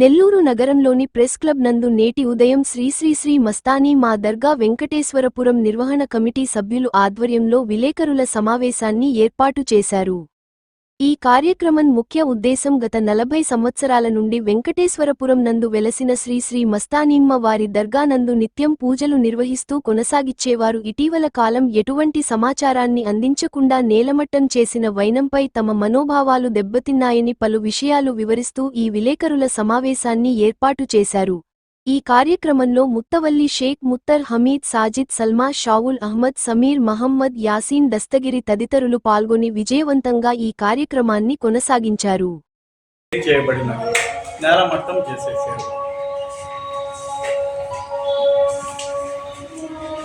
నెల్లూరు నగరంలోని press club నందు నేటి ఉదయం శ్రీశ్రీశ్రీ శ్రీ మస్తానీ మా దర్గా వెంకటేశ్వరపురం నిర్వహణ కమిటీ సభ్యులు ఆధ్వర్యంలో విలేకరుల సమావేశాన్ని ఏర్పాటు చేశారు. ఈ కార్యక్రమం ముఖ్య ఉద్దేశం గత నలభై సంవత్సరాల నుండి వెంకటేశ్వరపురం నందు వెలసిన శ్రీ శ్రీ మస్తానీమ్మ వారి దర్గానందు నిత్యం పూజలు నిర్వహిస్తూ కొనసాగిచ్చేవారు ఇటీవల కాలం ఎటువంటి సమాచారాన్ని అందించకుండా నేలమట్టం చేసిన వైనంపై తమ మనోభావాలు దెబ్బతిన్నాయని పలు విషయాలు వివరిస్తూ ఈ విలేకరుల సమావేశాన్ని ఏర్పాటు చేశారు. ఈ కార్యక్రమంలో ముత్తవల్లి షేక్ ముత్తర్ హమీద్ సాజిద్ సల్మా షావుల్ అహ్మద్ సమీర్ మహమ్మద్ యాసీన్ దస్తగిరి తదితరులు పాల్గొని విజయవంతంగా ఈ కార్యక్రమాన్ని కొనసాగించారు.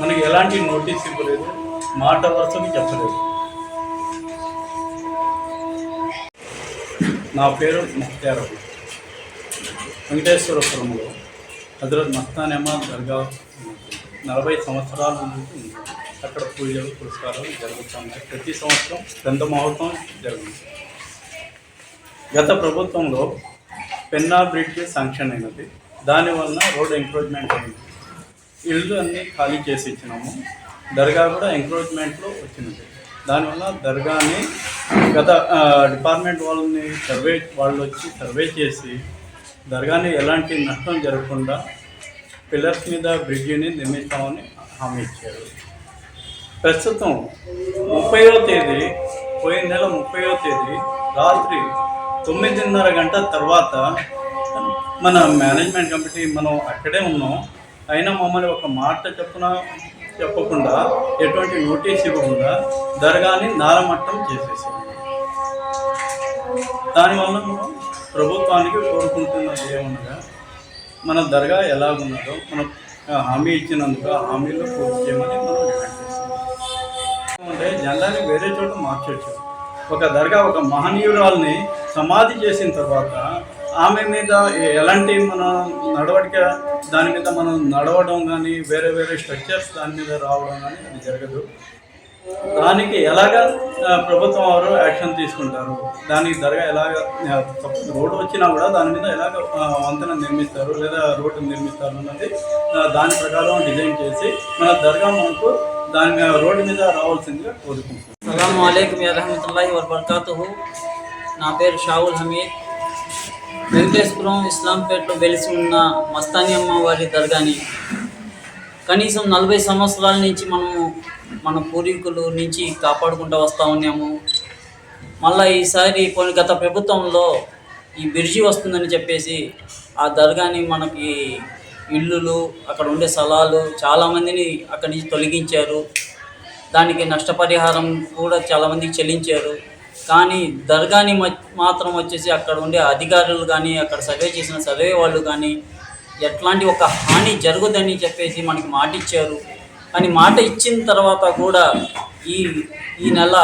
మనకి ఎలాంటి నోటీస్ ఇవ్వలేదు మాట వరుసని చెప్పలేదు. నా పేరు వెంకటేశ్వరపురంలో హజరత్ మస్తానేమ దర్గా నలభై సంవత్సరాల నుంచి అక్కడ పూజలు పురస్కారాలు జరుగుతున్నాయి. ప్రతి సంవత్సరం గ్రంథ మహోత్సవం జరుగుతుంది. గత ప్రభుత్వంలో పెన్నా బ్రిడ్జ్ శాంక్షన్ అయినది. దానివల్ల రోడ్ ఎంక్రోచ్మెంట్ అయింది. ఇల్లు అన్నీ ఖాళీ చేసి ఇచ్చినాము. దర్గా కూడా ఎంక్రోచ్మెంట్లో వచ్చినది. దానివల్ల దర్గాని గత డిపార్ట్మెంట్ వాళ్ళని సర్వే వాళ్ళు వచ్చి సర్వే చేసి దర్గాని ఎలాంటి నష్టం జరగకుండా పిల్లర్స్ మీద బ్రిడ్జిని నిర్మిస్తామని హామీ ఇచ్చారు. ప్రస్తుతం ముప్పైవ తేదీ పోయిన నెల ముప్పైవ తేదీ రాత్రి తొమ్మిదిన్నర గంట తర్వాత మన మేనేజ్మెంట్ కమిటీ మనం అక్కడే ఉన్నాం. అయినా మమ్మల్ని ఒక మాట చెప్పున చెప్పకుండా ఎటువంటి నోటీస్ ఇవ్వకుండా దర్గాని నారమట్టం చేసేసాం. దానివల్ల మనం ప్రభుత్వానికి కోరుకుంటున్నది ఏమనగా మన దర్గా ఎలా మనం ఆ, హామీ ఇచ్చినందుకు ఆ హామీలో పూర్తి చేయమని మనం డిమాండ్ చేస్తాం అంటే జెండాని వేరే చోట మార్చొచ్చు ఒక దర్గా ఒక మహనీయురాల్ని సమాధి చేసిన తర్వాత ఆమె మీద ఎలాంటి మన నడవడిక దాని మీద మనం నడవడం కానీ వేరే వేరే స్ట్రక్చర్స్ దాని మీద రావడం కానీ అది జరగదు. దానికి ఎలాగ ప్రభుత్వం వారు యాక్షన్ తీసుకుంటారు? దానికి దర్గా ఎలాగ రోడ్డు వచ్చినా కూడా దాని మీద ఎలాగ వంతెన నిర్మిస్తారు లేదా రోడ్డు నిర్మిస్తారు అన్నది దాని ప్రకారం డిజైన్ చేసి మన దర్గా మనకు దాని రోడ్డు మీద రావాల్సిందిగా కోరుకుంటున్నాం. అస్సలం అయికం వరహమతుల్లాహి వబర్కాతుహు నా పేరు షావుల్ హమీద్. వెంకటేశ్వరం ఇస్లాంపేటలో వెలిసి ఉన్న మస్తాని అమ్మ వారి దర్గాని కనీసం నలభై సంవత్సరాల నుంచి మనము మన పూర్వీకుల నుంచి కాపాడుకుంటూ వస్తూ ఉన్నాము. మళ్ళీ ఈసారి కొన్ని గత ప్రభుత్వంలో ఈ బిర్జి వస్తుందని చెప్పేసి ఆ దర్గాని మనకి ఇల్లులు అక్కడ ఉండే స్థలాలు చాలామందిని అక్కడి నుంచి తొలగించారు. దానికి నష్టపరిహారం కూడా చాలామందికి చెల్లించారు. కానీ దర్గాని మ- మాత్రం వచ్చేసి అక్కడ ఉండే అధికారులు కానీ అక్కడ సర్వే చేసిన సర్వే వాళ్ళు కానీ ఎట్లాంటి ఒక హాని జరుగుదని చెప్పేసి మనకి మాటిచ్చారు. అని కానీ మాట ఇచ్చిన తర్వాత కూడా ఈ ఈ నెల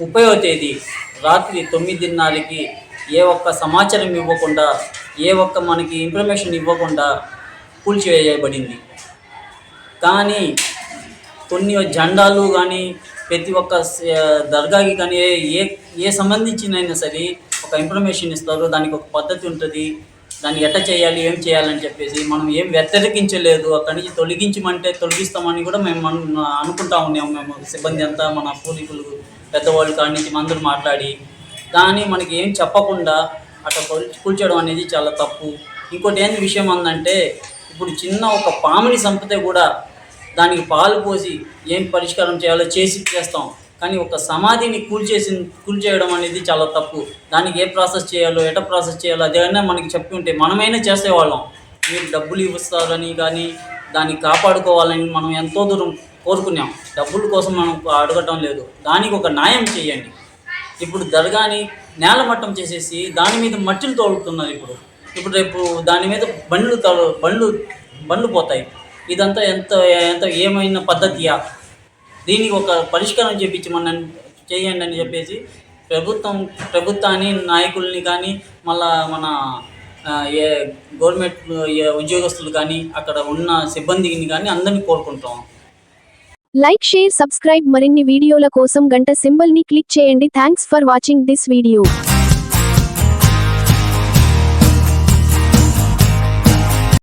ముప్పైవ తేదీ రాత్రి తొమ్మిదిన్నరకి ఏ ఒక్క సమాచారం ఇవ్వకుండా ఏ ఒక్క మనకి ఇన్ఫర్మేషన్ ఇవ్వకుండా కూల్చివేయబడింది. కానీ కొన్ని జెండాలు కానీ ప్రతి ఒక్క దర్గాకి కానీ ఏ ఏ ఏ సంబంధించినైనా సరే ఒక ఇన్ఫర్మేషన్ ఇస్తారు దానికి ఒక పద్ధతి ఉంటుంది. దాన్ని ఎట్ట చేయాలి ఏం చేయాలని చెప్పేసి మనం ఏం వ్యతిరేకించలేదు. అక్కడి నుంచి తొలగించమంటే తొలగిస్తామని కూడా మేము మనం అనుకుంటా ఉన్నాము మేము సిబ్బంది అంతా మన పూర్వీకులు పెద్దవాళ్ళు కాడి నుంచి మందులు మాట్లాడి కానీ మనకి ఏం చెప్పకుండా అట్లా కూల్చడం అనేది చాలా తప్పు. ఇంకోటి ఏంది విషయం అందంటే ఇప్పుడు చిన్న ఒక పాముని చంపితే కూడా దానికి పాలు పోసి ఏం పరిష్కారం చేయాలో చేసి చేస్తాం. కానీ ఒక సమాధిని కూల్చేసి కూల్చేయడం అనేది చాలా తప్పు. దానికి ఏ ప్రాసెస్ చేయాలో ఎట ప్రాసెస్ చేయాలో అదేమైనా మనకి చెప్పి ఉంటే మనమైనా చేసేవాళ్ళం. మీరు డబ్బులు ఇస్తారని కానీ దాన్ని కాపాడుకోవాలని మనం ఎంతో దూరం కోరుకున్నాం. డబ్బుల కోసం మనం అడగటం లేదు. దానికి ఒక న్యాయం చేయండి. ఇప్పుడు దర్గాని నేలమట్టం చేసేసి దాని మీద మట్టిలు తోలుతున్నారు ఇప్పుడు. ఇప్పుడు రేపు దాని మీద బండ్లు తోలు బండ్లు బండ్లు పోతాయి. ఇదంతా ఎంత ఎంత ఏమైనా పద్ధతియా? దీనికి ఒక పరిష్కారం చేపించి మన చేయండి అని చెప్పేసి ప్రభుత్వం ప్రభుత్వాన్ని నాయకుల్ని కానీ మళ్ళా మన ఏ గవర్నమెంట్ ఉద్యోగస్తులు కానీ అక్కడ ఉన్న సిబ్బందిని కానీ అందరినీ కోరుకుంటాం. లైక్ షేర్ సబ్స్క్రైబ్ మరిన్ని వీడియోల కోసం గంట సింబల్ని క్లిక్ చేయండి. Thanks for watching this video.